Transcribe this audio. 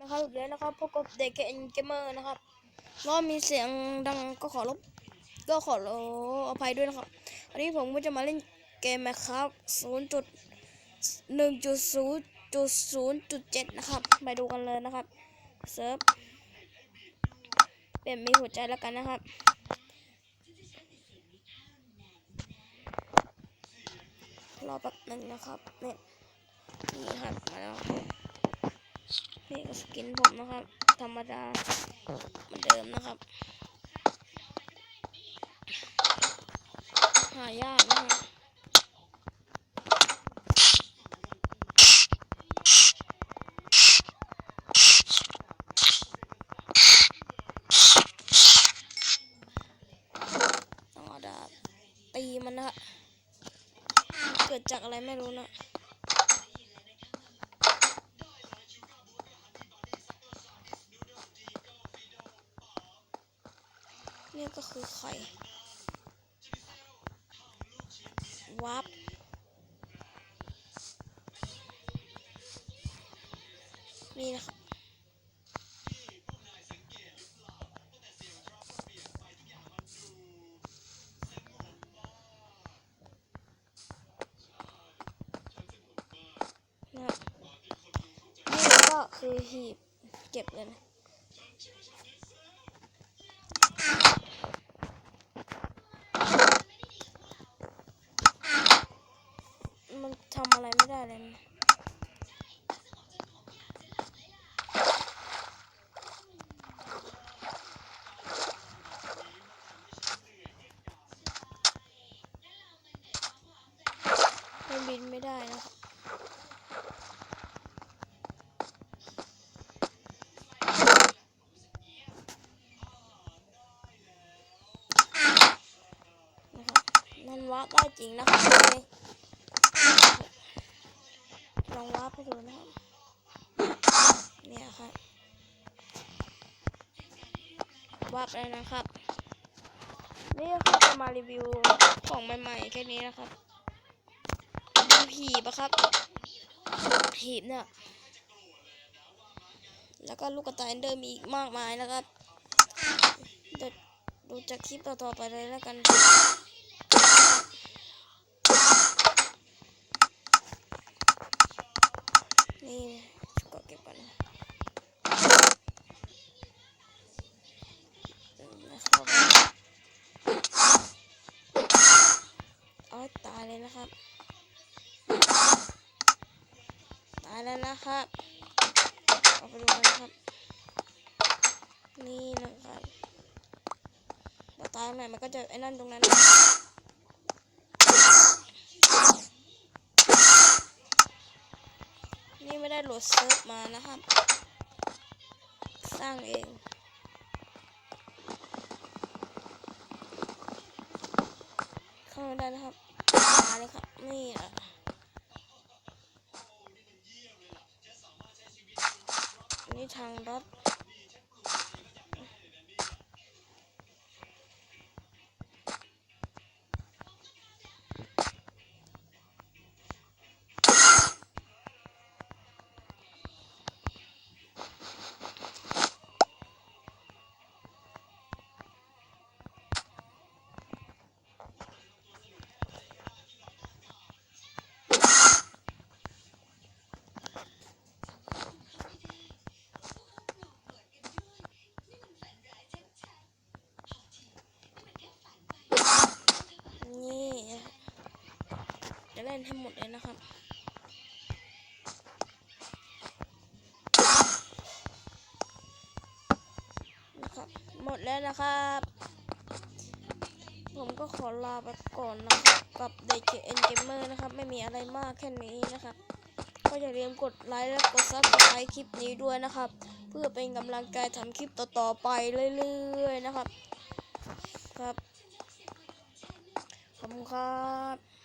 นะครับเดี๋ยวนะครับพบกับเด็กเกมเมอร์นะครับก็มีเสียงดังก็ขอรบก็ขออภัยด้วยนะครับอันนี้ผมก็จะมาเล่นเกมนะครับ0จุด1จุด0จุด0จุด7นะครับไปดูกันเลยนะครับเซิร์ฟเปลี่ยนมีหัวใจแล้วกันนะครับรอแป๊บหนึ่งนะครับเนี่ยนี่ครับมาแล้ว นี่ก็สกินผมนะครับ ธรรมดาเหมือนเดิมนะครับ หายากนะครับต้องเอาดาบตีมันนะเกิดจากอะไรไม่รู้นะ นี่ก็คือไข่วับนี่นะครับนะครับนี่ก็คือหีบเก็บเลยนะ มันทำอะ ได้เลยมันบินไม่ได้นะครับนะครับมันวาร์ปได้จริงนะครับ นี่ลอดูนะครับเนี่ยครับวาร์ปเลยนะครับ นี่ก็จะมารีวิวของใหม่ๆแค่นี้นะครับดูหีบะครับหีบเนี่ยแล้วก็ลูกกระต่ายเดอร์มีอีกมากมายนะครับเดี๋ยวดูจากคลิปต่อๆไปเลยแล้วกันก็เก็บก่อนนะนะครับเอาให้ตายเลยนะครับ ตาย แล้วนะครับเอาไปดูกันครับ นี่นะครับพอตายตรงไหนมันก็จะไอ้นั่นตรงนั้นนี่ไม่ได้โหลดเซิร์ฟมานะครับ สร้างเองเข้าไม่ได้นะครับมาเลยครับ นี่อะ ทางรถนี่จะเล่ นให้หมดเลยนะครับนะครับ หมดแล้วนะครับ ผมก็ขอลาไปก่อนนะครับกับเด็กเอ็นเกมเมอร์นะครับ ไม่มีอะไรมากแค่นี้นะครับ ก็อย่าลืมกดไลค์และกดซับสไครต์คลิปนี้ด้วยนะครับ เพื่อเป็นกำลังใจทำคลิปต่อๆไปเรื่อยๆนะครับ ครับขอบคุณครับ